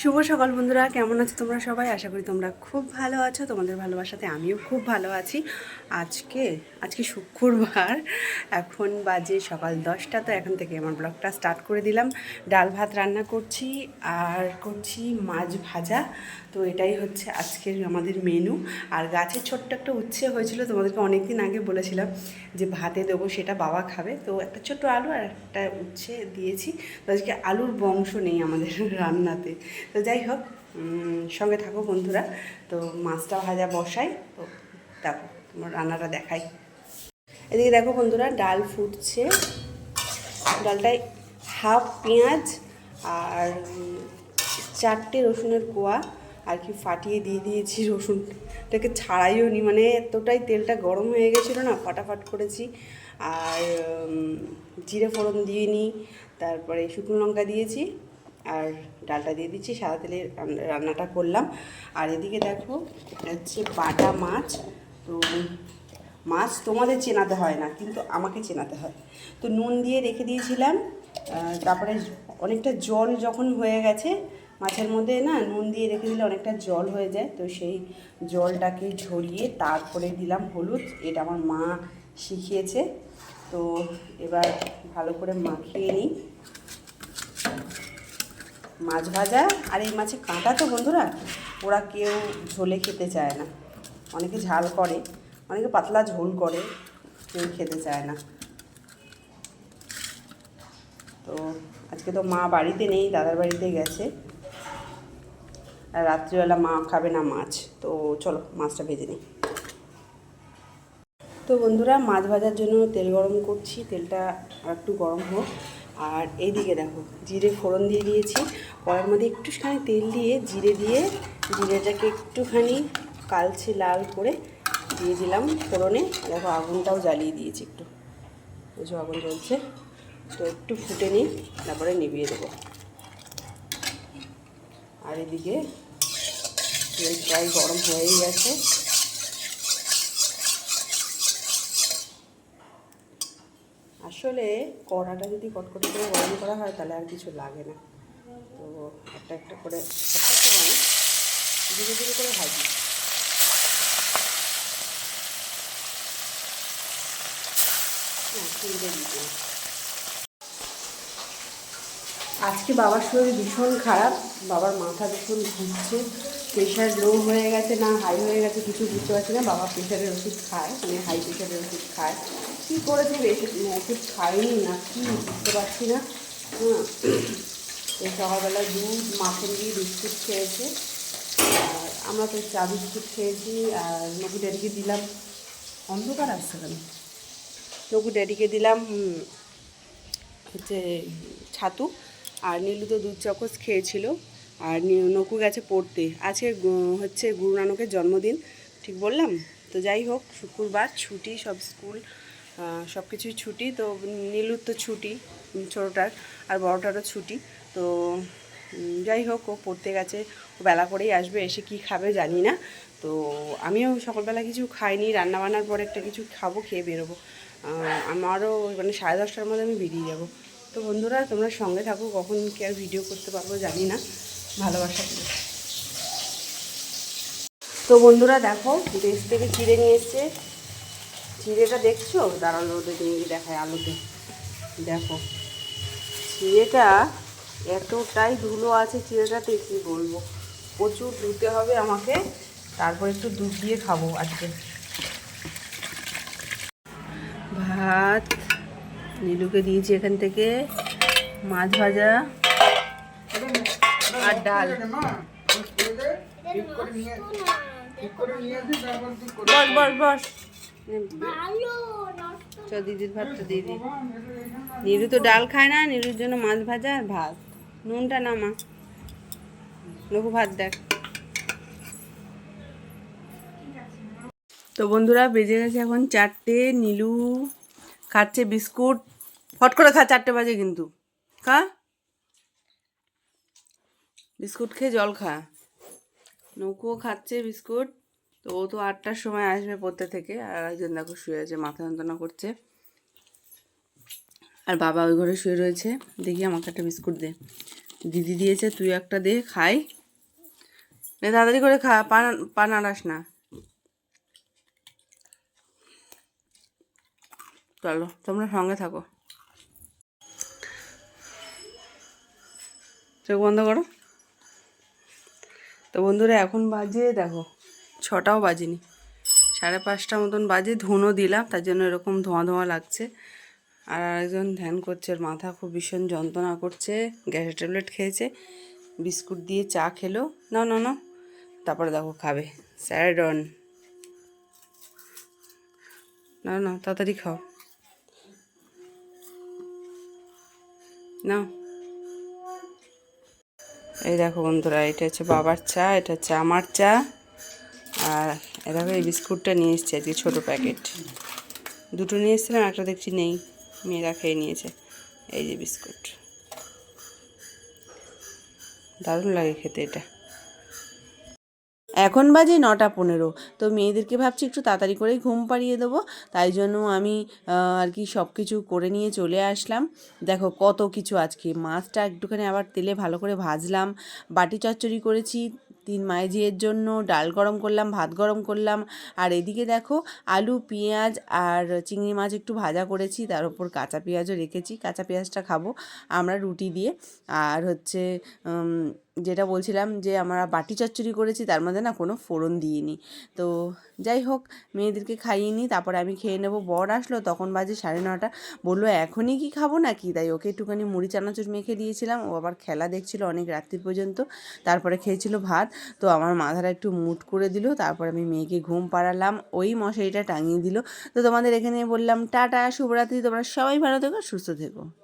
শুভ সকাল বন্ধুরা, কেমন আছো তোমরা সবাই? আশা করি তোমরা খুব ভালো আছো, তোমাদের ভালোবাসাতে আমিও খুব ভালো আছি। আজকে আজকে শুক্রবার, এখন বাজে সকাল দশটা, তো এখন থেকে আমার ব্লগটা স্টার্ট করে দিলাম। ডাল ভাত রান্না করছি, আর করছি মাছ ভাজা। তো এটাই হচ্ছে আজকের আমাদের মেনু আর গাছের ছোট্ট একটা উচ্ছে হয়েছিল, তোমাদেরকে অনেক দিন আগে বলেছিলাম যে ভাতে দেবো, সেটা বাবা খাবে। তো একটা ছোট্ট আলু আর একটা উচ্ছে দিয়েছি। তো আজকে আলুর বংশ নেই আমাদের রান্নাতে। তো যাই হোক সঙ্গে থাকো বন্ধুরা। তো মাছটা ভাজা বসাই, তো দেখো, তোমার রান্নাটা দেখাই। এদিকে দেখো বন্ধুরা, ডাল ফুটছে। ডালটায় হাফ পেঁয়াজ আর চারটে রসুনের কোয়া আর কি ফাটিয়ে দিয়ে দিয়েছি রসুনটাকে ছাড়াইও নি মানে এতটাই তেলটা গরম হয়ে গেছিল না, ফাটাফাট করেছি। আর জিরে ফোড়ন দিয়ে নিই তারপরে শুকনো লঙ্কা দিয়েছি। আর ডালটা দিয়ে দিচ্ছি, সাদা তেলে রান্নাটা করলাম। আর এদিকে দেখো হচ্ছে বাটা মাছ। তো মাছ তোমাদের চেনাতে হয় না, কিন্তু আমাকে চেনাতে হয়। তো নুন দিয়ে রেখে দিয়েছিলাম। তারপরে অনেকটা জল যখন হয়ে গেছে, মাছের মধ্যে না নুন দিয়ে রেখে দিলে অনেকটা জল হয়ে যায়। তো সেই জলটাকে ঝরিয়ে তারপরে দিলাম হলুদ। এটা আমার মা শিখিয়েছে। তো এবার ভালো করে মাখিয়ে নিই। মাছ ভাজা আর এই মাছে কাঁটা তো বন্ধুরা, ওরা কেউ ঝোলে খেতে চায় না। অনেকে ঝাল করে, অনেকে পাতলা ঝোল করে, কেউ খেতে চায় না। তো আজকে তো মা বাড়িতে নেই, দাদার বাড়িতে গেছে। আর রাত্রিবেলা মা খাবে না মাছ, তো চলো মাছটা ভেজে নিই। তো বন্ধুরা, মাছ ভাজার জন্য তেল গরম করছি, তেলটা আর একটু গরম হোক। আর এইদিকে দেখো, জিরে ফোড়ন দিয়ে দিয়েছি। কড়ার মধ্যে একটুখানি তেল দিয়ে জিরে দিয়ে জিরেটাকে একটুখানি কালচে লাল করে দিয়ে দিলাম ফোড়নে। দেখো, আগুনটাও জ্বালিয়ে দিয়েছি একটু। বুঝো আগুন জ্বলছে, তো একটু ফুটে নিই, তারপরে নিভিয়ে দেবো। আর এদিকে তেল প্রায় গরম হয়েই গেছে। আসলে কড়াটা যদি কটকট করে গরম করা হয়, তাহলে আর কিছু লাগে না। তো একটা একটা করে একটা ধীরে ধীরে করে ভাজি। হ্যাঁ। আজকে বাবার শরীর ভীষণ খারাপ। বাবার মাথা ভীষণ ঘুরছে। প্রেশার লো হয়ে গেছে না হাই হয়ে গেছে, কিছু বুঝতে পারছি না। বাবা প্রেশারের ওষুধ খায় মানে হাই প্রেশারের ওষুধ খায়। কী করেছে বেশি ওষুধ খায়নি না, কি বুঝতে পারছি না। হ্যাঁ। সকালবেলা দুধ, মাখন দিয়ে বিস্কুট খেয়েছে। আর আমরা তো চা বিস্কুট খেয়েছি, আর নবু ড্যাডিকে দিলাম। অন্ধকার আসছে কেন? নবু ড্যাডিকে দিলাম হচ্ছে ছাতু। আর নীলু তো দুধ চকস খেয়েছিল। আর নকু গেছে পড়তে। আজকে হচ্ছে গুরু নানকের জন্মদিন, ঠিক বললাম? তো যাই হোক, শুক্রবার, ছুটি, সব স্কুল। সব কিছুই ছুটি, তো নীলুর তো ছুটি ছোটোটার, আর বড়োটারও ছুটি, তো যাই হোক, ও পড়তে গেছে, ও বেলা করেই আসবে, এসে কি খাবে জানি না, তো আমিও সকালবেলা কিছু খাইনি, রান্নাবান্নার পরে একটা কিছু খাব, খেয়ে বেরোবো আমারও মানে সাড়ে দশটার মধ্যে আমি বেরিয়ে যাব তো বন্ধুরা, তোমরা সঙ্গে থাকো, কখন কি আর ভিডিও করতে পারব জানি না, ভালোবাসা। তো বন্ধুরা, দেখো, দেশ থেকে চিড়ে নিয়ে এসছে চিড়েটা দেখছ? দাঁড়াল ওদের নিয়ে দেখায় আলোতে। দেখো। চিড়েটা এতটাই ধুলো আছে চিড়েটাতে কি বলব? প্রচুর ধুতে হবে আমাকে, তারপর একটু দুধ দিয়ে খাব আজকে। ভাত নীলুকে দিয়েছি এখান থেকে। মাছ ভাজা আর ডাল। বস বস বস। চ দিদির ভাতটা দিয়ে দিই নীলু তো ডাল খায় না নীলুর জন্য মাছ ভাজা আর ভাত। নুনটা নামা। লঘু ভাত দেখ। তো বন্ধুরা বেজে গেছে এখন চারটে নীলু খাচ্ছে বিস্কুট। ফট করে খা চারটে বাজে কিন্তু। খা। বিস্কুট খেয়ে জল খা। নৌকুও খাচ্ছে বিস্কুট। তো ও তো আটটার সময় আসবে পড়তে থেকে, আর একজন দেখো শুয়ে আছে, মাথা যন্ত্রণা করছে। আর বাবা ওই ঘরে শুয়ে রয়েছে। দেখি আমাকে একটা বিস্কুট দে। দিদি দিয়েছে, তুই একটা দে, খাই। নে তাড়াতাড়ি করে খা পান পান আনাস না। চলো, তোমরা সঙ্গে থাকো। চোখ বন্ধ করো। তো বন্ধুরা, এখন বাজে, দেখো ছটাও বাজেনি। সাড়ে পাঁচটা মতন বাজে, ধুনো দিলাম, তার জন্য এরকম ধোঁয়া ধোঁয়া লাগছে। আর আরেকজন ধ্যান করছে মাথা খুব ভীষণ যন্ত্রণা করছে, গ্যাসের ট্যাবলেট খেয়েছে, বিস্কুট দিয়ে চা খেলো। না না না, তারপরে দেখো খাবে। স্যারাডন। না না, তাড়াতাড়ি খাও। না। এই দেখো বন্ধুরা, এটা হচ্ছে বাবার চা, এটা হচ্ছে আমার চা। আর এ দেখো এই বিস্কুটটা নিয়ে এসছি আজকে ছোটো প্যাকেট। দুটো নিয়ে এসেছিলাম, একটা দেখছি নেই। মেয়েরা খেয়ে নিয়েছে। এই যে বিস্কুট। দারুণ লাগে খেতে এটা। এখন বাজে নটা পনেরো, তো মেয়েদেরকে ভাবছি একটু তাড়াতাড়ি করেই ঘুম পাড়িয়ে দেবো। তাই জন্য আমি আর কি সব কিছু করে নিয়ে চলে আসলাম। দেখো কত কিছু আজকে। মাছটা একটুখানি আবার তেলে ভালো করে ভাজলাম। বাটি চচ্চড়ি করেছি। তিন মাইজিয়ের জন্য ডাল গরম করলাম, ভাত গরম করলাম। আর এদিকে দেখো আলু, পেঁয়াজ আর চিংড়ি মাছ একটু ভাজা করেছি, তার উপর কাঁচা পেঁয়াজও রেখেছি। কাঁচা পেঁয়াজটা খাব আমরা রুটি দিয়ে। আর হচ্ছে যেটা বলছিলাম যে, আমরা বাটি চচ্চড়ি করেছি, তার মধ্যে না কোনো ফোড়ন দিইনি। তো যাই হোক, মেয়েদেরকে খাইয়ে নিই, তারপরে আমি খেয়ে নেব। বর আসলো, তখন বাজে সাড়ে নটা। বলল, এখনই কি খাব নাকি? তাই ওকে একটুখানি মুড়ি, চানাচুর মেখে দিয়েছিলাম। ও আবার খেলা দেখছিল অনেক রাত্রি পর্যন্ত। তারপরে খেয়েছিল ভাত। তো আমার মাথাটা একটু মুট করে দিল। তারপর আমি মেয়েকে ঘুম পাড়ালাম। ওই মশারিটা টাঙিয়ে দিল। তো তোমাদের এখানে বললাম, টাটা, শুভরাত্রি। তোমরা সবাই ভালো থেকো, সুস্থ থেকো।